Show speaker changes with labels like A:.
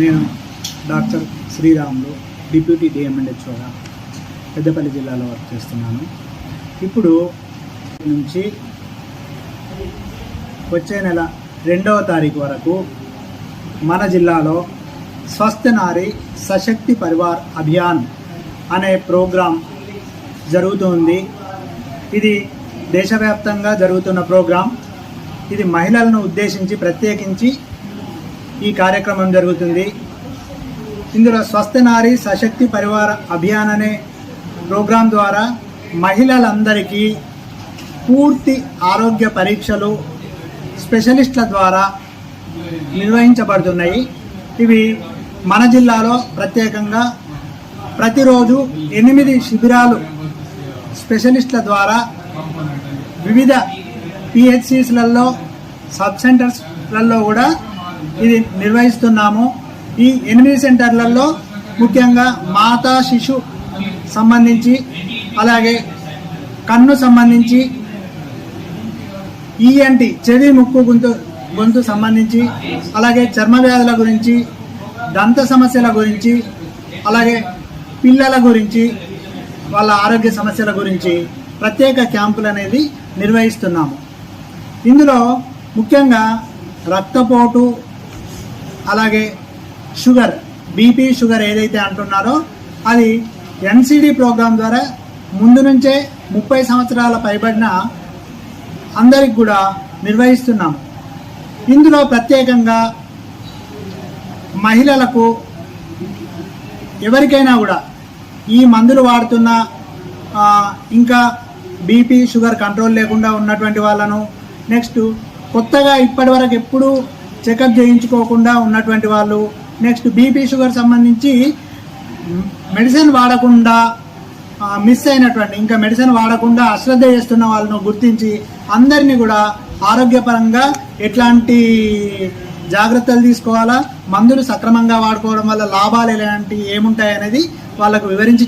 A: నేను doctor Sriramulu deputy డిఎంఎన్హెచ్ఓగా పెద్దపల్లి జిల్లాలో వర్క్ చేస్తున్నాను. ఇప్పుడు నుంచి వచ్చే నెల రెండవ తారీఖు వరకు మన జిల్లాలో స్వస్థ నారి సశక్తి పరివార్ అభియాన్ అనే ప్రోగ్రాం జరుగుతుంది. ఇది దేశవ్యాప్తంగా జరుగుతున్న ప్రోగ్రాం. ఇది మహిళలను ఉద్దేశించి ప్రత్యేకించి ఈ కార్యక్రమం జరుగుతుంది. ఇందులో స్వస్థ నారి సశక్తి పరివార అభియాన్ అనే ప్రోగ్రాం ద్వారా మహిళలందరికీ పూర్తి ఆరోగ్య పరీక్షలు స్పెషలిస్టుల ద్వారా నిర్వహించబడుతున్నాయి. ఇవి మన జిల్లాలో ప్రత్యేకంగా ప్రతిరోజు ఎనిమిది శిబిరాలు స్పెషలిస్టుల ద్వారా వివిధ పిహెచ్సిస్లలో సబ్ సెంటర్స్లలో కూడా ఇది నిర్వహిస్తున్నాము. ఈ ఎనిమిది సెంటర్లలో ముఖ్యంగా మాతా శిశు సంబంధించి అలాగే కన్ను సంబంధించి ఈఎన్టి చెవి ముక్కు గొంతు గొంతు సంబంధించి అలాగే చర్మ వ్యాధుల గురించి దంత సమస్యల గురించి అలాగే పిల్లల గురించి వాళ్ళ ఆరోగ్య సమస్యల గురించి ప్రత్యేక క్యాంపులు అనేది నిర్వహిస్తున్నాము. ఇందులో ముఖ్యంగా రక్తపోటు అలాగే షుగర్ బీపీ షుగర్ ఏదైతే అంటున్నారో అది ఎన్సిడి ప్రోగ్రాం ద్వారా ముందు నుంచే ముప్పై సంవత్సరాల పైబడిన అందరికి కూడా నిర్వహిస్తున్నాం. ఇందులో ప్రత్యేకంగా మహిళలకు ఎవరికైనా కూడా ఈ మందులు వాడుతున్న ఇంకా బీపీ షుగర్ కంట్రోల్ లేకుండా ఉన్నటువంటి వాళ్ళను నెక్స్ట్ కొత్తగా ఇప్పటివరకు ఎప్పుడూ చెకప్ చేయించుకోకుండా ఉన్నటువంటి వాళ్ళు. నెక్స్ట్ బీపీ షుగర్ సంబంధించి మెడిసిన్ వాడకుండా మిస్ అయినటువంటి ఇంకా మెడిసిన్ వాడకుండా అశ్రద్ధ చేస్తున్న వాళ్ళను గుర్తించి అందరినీ కూడా ఆరోగ్యపరంగా ఎట్లాంటి జాగ్రత్తలు తీసుకోవాలా మందులు సక్రమంగా వాడుకోవడం వల్ల లాభాలు ఎలాంటి ఏముంటాయి అనేది వాళ్ళకు వివరించి